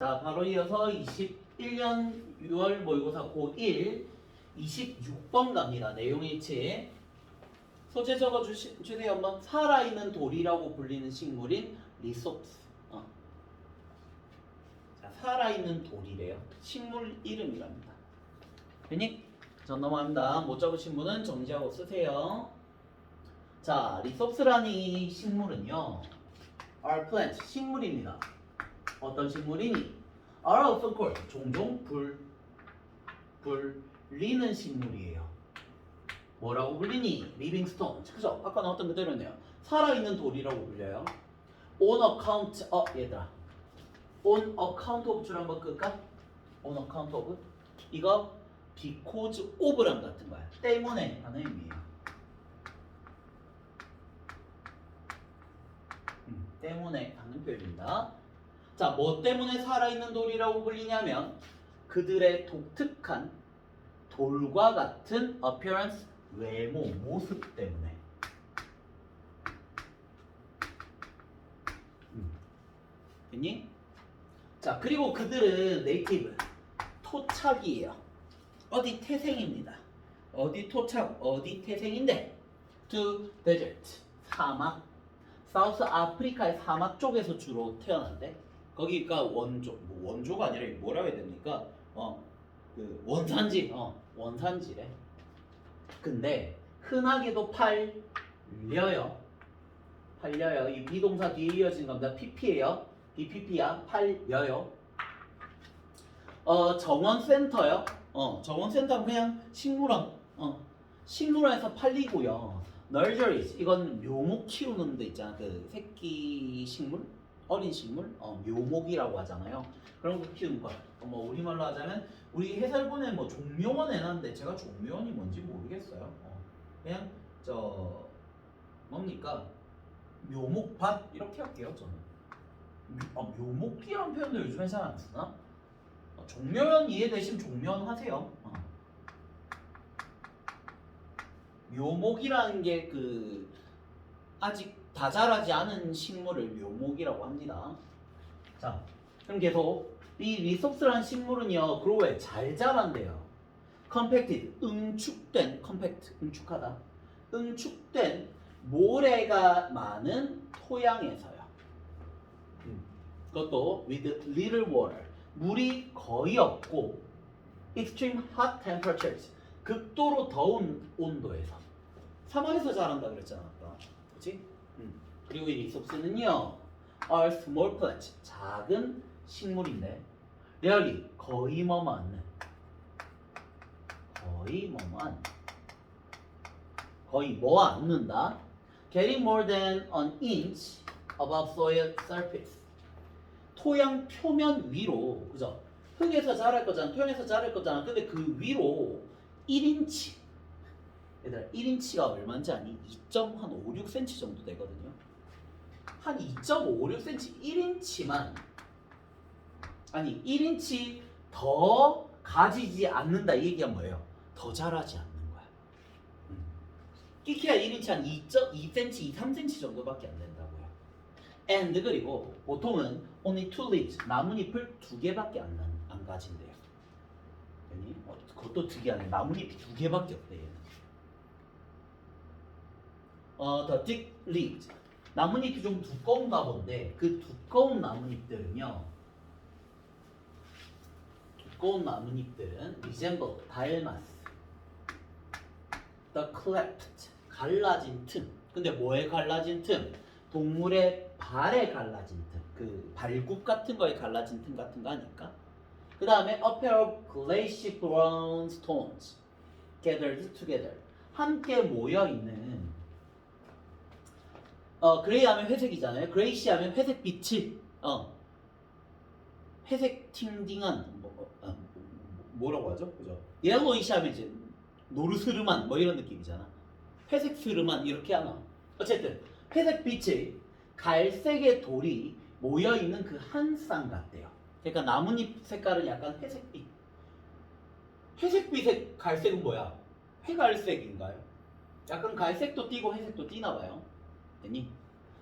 자, 바로 이어서 21년 6월 모의고사 고1 26번 갑니다. 내용 일치. 소재 적어 주세요. 한번 살아있는 돌이라고 불리는 식물인 리소스. 어. 자, 살아있는 돌이래요. 식물 이름이랍니다. 됐니? 전 넘어갑니다. 못 적으신 분은 정지하고 쓰세요. 자, 리소스라는 이 식물은요. are plant, 식물입니다. 어떤 식물이니? are often called, 종종 불, 불리는 식물이에요. 뭐라고 불리니? living stone. 그죠? 아까 나왔던 그대로네요. 살아있는 돌이라고 불려요. on account, 어, 얘들아. on account of 줄 한번 끌까? on account of? 이거 because of랑 같은 거야. 때문에 하는 의미예요. 음, 때문에 하는 표현입니다. 자, 뭐 때문에 살아있는 돌이라고 불리냐면 그들의 독특한 돌과 같은 appearance, 외모, 모습 때문에. 음. 됐니? 자, 그리고 그들은 네이티브, 토착이에요. 어디 태생입니다. 어디 토착, 어디 태생인데? to desert, 사막. 사우스 아프리카의 사막 쪽에서 주로 태어난대. 거기가 원조, 뭐 원조가 아니라 이거 뭐라 해야 됩니까? 어, 그 원산지, 어, 원산지래. 근데 흔하게도 팔려요. 팔려요. 이 비동사 뒤에 이어진 겁니다. PP예요. BPP야. 팔려요. 어, 정원센터요. 어, 정원센터는 그냥 식물원. 어, 식물원에서 팔리고요. nurseries 이건 묘목 키우는 데 있잖아. 그 새끼 식물, 어린 식물, 어, 묘목이라고 하잖아요. 그런 거 키우는 거. 어, 뭐 우리말로 하자면 우리 해설본에 뭐 종묘원 해놨는데 제가 종묘원이 뭔지 모르겠어요. 어, 그냥 저 뭡니까 묘목밭 이렇게 할게요 저는. 묘, 아, 묘목기라는 표현도 요즘에 잘 안 쓰나? 어, 종묘원 이해되시면 종묘원 하세요. 어. 묘목이라는 게 그 아직 다 자라지 않은 식물을 묘목이라고 합니다. 자, 그럼 계속 이 리소스라는 식물은요, 그로에 잘 자란대요. 컴팩티드, 응축된, 컴팩트, 응축하다. 응축된 모래가 많은 토양에서요. 음, 그것도 with little water, 물이 거의 없고 extreme hot temperatures, 극도로 더운 온도에서 사막에서 자란다 그랬잖아 그치? 음. 그리고 이 리소스는요 are small plants 작은 식물인데 rarely 거의 뭐만 거의 뭐만 거의 뭐 않는다 getting more than an inch above soil surface 토양 표면 위로 그죠? 흙에서 자랄 거잖아 토양에서 자랄 거잖아 근데 그 위로 1인치 얘들아 1인치가 얼마인지 아니? 2.56cm 정도 되거든요 한 2.56cm 1인치만 아니 1인치 더 가지지 않는다 이 얘기가 뭐예요? 더 자라지 않는 거야 음. 끼키가 1인치 한 2.2cm, 3cm 정도밖에 안 된다고요 and 그리고 보통은 only two leaves 나뭇잎을 두 개밖에 안, 난- 안 가진대요 아니, 어, 그것도 특이하네. 나뭇잎이 두 개밖에 없대 얘는. 어, the thick leaves. 나뭇잎이 좀 두꺼운가 본데 그 두꺼운 나뭇잎들은요. 두꺼운 나뭇잎들은 resemble 닮았어. the cleft 갈라진 틈. 근데 뭐에 갈라진 틈? 동물의 발에 갈라진 틈. 그 발굽 같은 거에 갈라진 틈 같은 거 아닐까? 그 다음에 a pair of glacial brown stones gathered together 함께 모여 있는 어 그레이 하면 회색이잖아요. 그레이시 하면 회색 빛이 어 회색 팅딩한 뭐, 어, 뭐라고 하죠? 그죠? 옐로이시 하면 이제 노르스름한 뭐 이런 느낌이잖아. 회색 스름한 이렇게 하나. 어쨌든 회색 빛이 갈색의 돌이 모여 있는 그 한 쌍 같대요. 그러니까 나뭇잎 색깔은 약간 회색빛. 회색빛의 갈색은 뭐야? 회갈색인가요? 약간 갈색도 띠고 회색도 띠나 봐요. 됐니?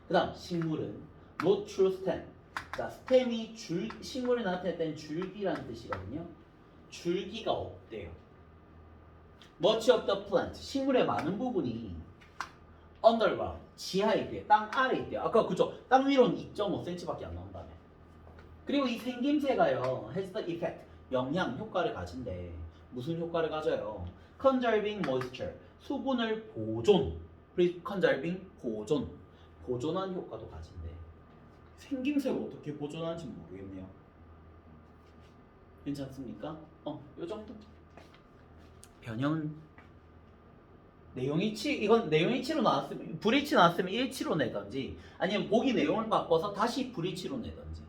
그 다음 식물은 true stem. 자, 스템이 줄 식물이 나타날 땐 줄기라는 뜻이거든요. 줄기가 없대요. Much of the plant 식물의 많은 부분이 underground 지하에 있대요. 땅 아래에 있대요. 아까 그죠? 땅 위로는 2.5cm밖에 안 나온다며. 그리고 이 생김새가요. has the effect 영향 효과를 가진대. 무슨 효과를 가져요? conserving moisture 수분을 보존. Conserving 보존 보존하는 효과도 가진대. 생김새를 어떻게 보존하는지 모르겠네요. 괜찮습니까? 어, 요 정도. 변형은 내용이 치 이건 내용이 치로 나왔으면 불이치 나왔으면 일치로 내던지 아니면 보기 내용을 바꿔서 다시 불이치로 내던지